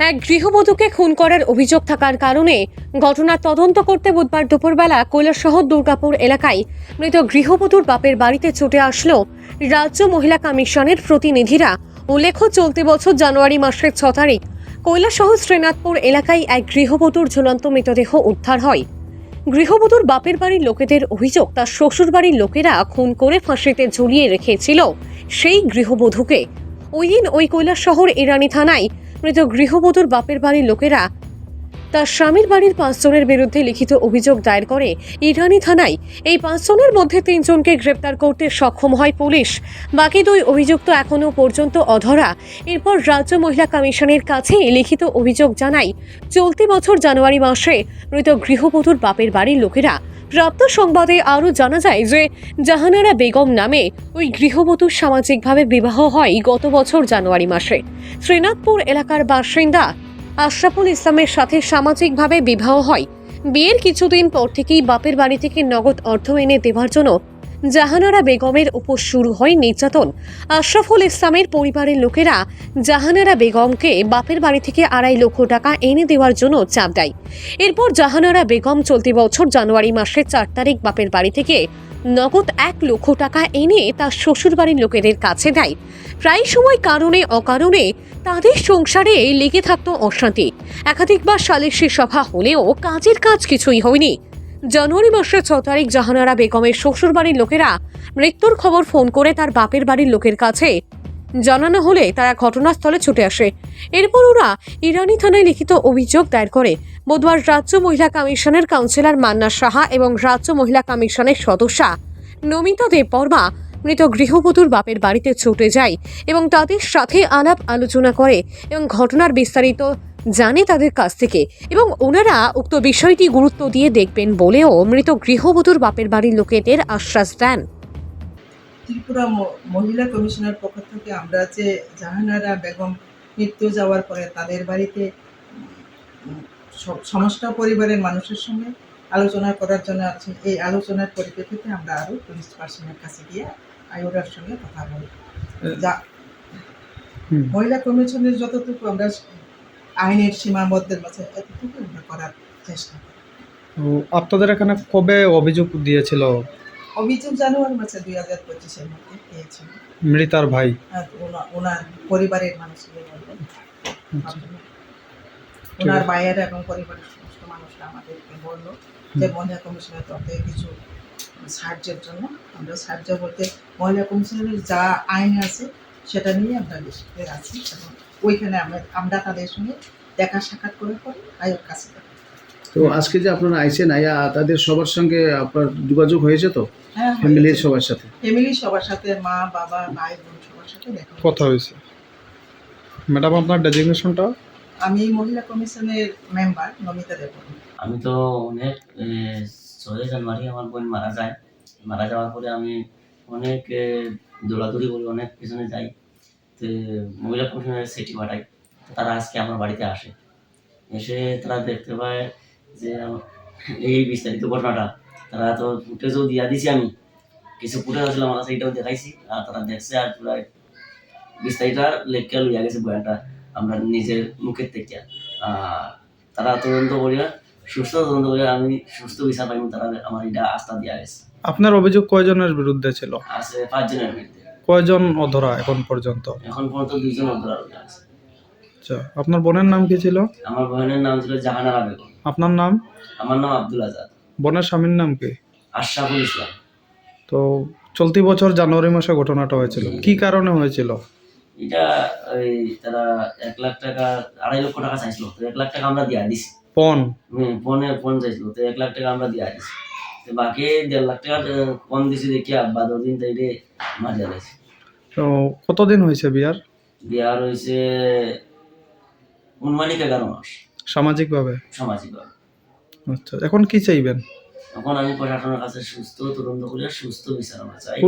এক গৃহবধূকে খুন করার অভিযোগ থাকার কারণে ঘটনার তদন্ত করতে বুধবার দুপুরবেলা কৈলাসহর দুর্গাপুর এলাকায় মৃত গৃহবধূর বাপের বাড়িতে ছুটে আসলো রাজ্য মহিলা কমিশনের প্রতিনিধিরা উল্লেখ্য চলতি বছর জানুয়ারি মাসের ছ তারিখ কৈলাসহর শ্রীনাথপুর এলাকায় এক গৃহবধূর ঝুলন্ত মৃতদেহ উদ্ধার হয়। গৃহবধূর বাপের বাড়ির লোকেদের অভিযোগ, তার শ্বশুর বাড়ির লোকেরা খুন করে ফাঁসিতে ঝুলিয়ে রেখেছিল সেই গৃহবধূকে। ওই দিন ওই কৈলাসহর ইরানি থানায় মৃত গৃহবধূর বাপের বাড়ির লোকেরা তার স্বামীর বাড়ির পাঁচজনের বিরুদ্ধে লিখিত অভিযোগ দায়ের করে ইরানি থানায়। এই পাঁচজনের মধ্যে তিনজনকে গ্রেপ্তার করতে সক্ষম হয় পুলিশ। বাকি দুই অভিযুক্ত এখনও পর্যন্ত অধরা। এরপর রাজ্য মহিলা কমিশনের কাছে লিখিত অভিযোগ জানায়, চলতি বছর জানুয়ারি মাসে মৃত গৃহবধূর বাপের বাড়ির লোকেরা প্রাপ্ত সংবাদে আরও জানা যায় যে জাহানারা বেগম নামে ওই গৃহবধূর সামাজিকভাবে বিবাহ হয় গত বছর জানুয়ারি মাসে। শ্রীনাথপুর এলাকার বাসিন্দা আশরাফুল ইসলামের সাথে সামাজিকভাবে বিবাহ হয়। বিয়ের কিছুদিন পর থেকেই বাপের বাড়ি থেকে নগদ অর্থ এনে দেওয়ার জন্য জাহানারা বেগমের উপর শুরু হয় নির্যাতন। আশরাফুল ইসলামের পরিবারের লোকেরা জাহানারা বেগমকে বাপের বাড়ি থেকে আড়াই লক্ষ টাকা এনে দেওয়ার জন্য চাপ দেয়। এরপর জাহানারা বেগম চলতি বছর জানুয়ারি মাসের চার তারিখ বাপের বাড়ি থেকে নগদ এক লক্ষ টাকা এনে তার শ্বশুরবাড়ির লোকেদের কাছে দেয়। প্রায় সময় কারণে অকারণে তাদের সংসারে লেগে থাকত অশান্তি। একাধিকবার সালিশি সভা হলেও কাজের কাজ কিছুই হয়নি। জানুয়ারি মাসের ছ তারিখ জাহানারা বেগমের শ্বশুরবাড়ির লোকেরা মৃত্যুর খবর ফোন করে তার বাপের বাড়ির লোকের কাছে। জানানো হলে তারা ঘটনাস্থলে ছুটে আসে। এরপর ওরা ইরানি থানায় লিখিত অভিযোগ দায়ের করে। বুধবার রাজ্য মহিলা কমিশনের কাউন্সিলর মান্না সাহা এবং রাজ্য মহিলা কমিশনের সদস্যা নমিতা দেববর্মা মৃত গৃহবধূর বাপের বাড়িতে ছুটে যায় এবং তাদের সাথে আলাপ আলোচনা করে এবং ঘটনার বিস্তারিত জানে তাদের কাছ থেকে এবং ওনারা উক্ত বিষয়টি গুরুত্ব দিয়ে দেখবেন বলেও মৃত গৃহবধূর বাপের বাড়ির লোকেদের আশ্বাস দেন। ত্রিপুরা মহিলা কমিশনের পক্ষ থেকে আমরা যে জাহানারা বেগম মৃত্যু যাওয়ার পরে তাদের বাড়িতে সমস্ত পরিবারের মানুষের সঙ্গে আলোচনা করার জন্য আছি এই আলোচনার পরিপ্রেক্ষিতে আমরা আরও পুলিশ পার্সনের কাছে গিয়ে আয়োডার সঙ্গে কথা বলি যা মহিলা কমিশনের যতটুকু আমরা আইনের সীমাবদ্ধের মাঝে এতটুকু আমরা করার চেষ্টা করি। তো আপনাদের এখানে কবে অভিযোগ দিয়েছিল? অভিযোগ জানুয়ারি মাসে দুই হাজার পঁচিশের মধ্যে পেয়েছিল মৃতার ভাই। ওনা- ওনার পরিবারের মানুষকে বলবেন ওনার মায়ের এবং পরিবারের সমস্ত মানুষরা আমাদেরকে বলল যে মহিলা কমিশনের তরফ কিছু সাহায্যের জন্য আমরা সাহায্য বলতে মহিলা কমিশনের যা আইন আছে সেটা নিয়ে আমরা লিস্টে আছি এবং ওইখানে আমরা আমরা তাদের সঙ্গে দেখা সাক্ষাৎ করে পরে আয়োগ কাছে তো আজকে যে আপনারা আইসেন আয়া তাদের সবার সঙ্গে আপনার যোগাযোগ হয়েছে তো? হ্যাঁ ফ্যামিলির সবার সাথে? ফ্যামিলি সবার সাথে মা বাবা ভাই বোন সবার সাথে দেখা কথা হয়েছে। ম্যাডাম আপনার ডেজিগনেশনটা? আমি মহিলা কমিশনের মেম্বার নমিতা দেববর্মা আমি তো অনেক ছয় জানুয়ারি আমার বোন মারা যায়। মারা যাওয়ার পরে আমি অনেক দৌড়াদৌড়ি করে অনেক পিছনে যাই। মহিলা কমিশনের সিটি পাঠাই তারা আজকে আমার বাড়িতে আসে। এসে তারা দেখতে পায় যে এই বিস্তারিত ঘটনাটা। তারা তো ফুটেজও দিয়া দিছি আমি। কিছু ফুটেজ আসলে আমার কাছে এটাও দেখাইছি। আর তারা দেখছে আর পুরা বিস্তারিত লেখকে লইয়া গেছে বয়ানটা আমরা নিজের মুখের থেকে। আর তারা তদন্ত করিয়া সুস্থ তদন্ত করিয়া আমি সুস্থ বিচার পাইব তারা আমার এটা আস্থা দিয়া গেছে। আপনার অভিযোগ কয়জনের বিরুদ্ধে ছিল? আছে পাঁচজনের বিরুদ্ধে। কয়জন অধরা এখন পর্যন্ত? এখন পর্যন্ত দুইজন অধরা আছে আচ্ছা আপনার বোনের নাম কি ছিল? আমার বোনের নাম ছিল জাহানারা বেগম। আপনার নাম? আমার নাম আব্দুল আজাদ। বোনের স্বামীর নাম কি? আশরাফুল ইসলাম। তো চলতি বছর জানুয়ারি মাসে ঘটনাটা হয়েছিল। কি কারণে হয়েছিল? এটা ওই তারা এক লাখ টাকা আড়াই লক্ষ টাকা চাইছিল। তো এক লাখ টাকা আমরা দিয়া দিছি। পণ? হুম, ফোনে ফোন চাইছিল। তো এক লাখ টাকা আমরা দিয়া দিছি। তো বাকি দেড় লাখ টাকা কম দিছি দেখি আব্বা দুদিন তাইলে মারিয়া দিয়েছে তো কতদিন হয়েছে বিয়ার? বিয়ার হয়েছে অনুমানিক এগারো মাস। সামাজিকভাবে? সামাজিকভাবে। আচ্ছা এখন কি চাইবেন? এখন আমি প্রশাসনের কাছে সুস্থ তদন্ত করে সুস্থ বিচার আমরা চাই।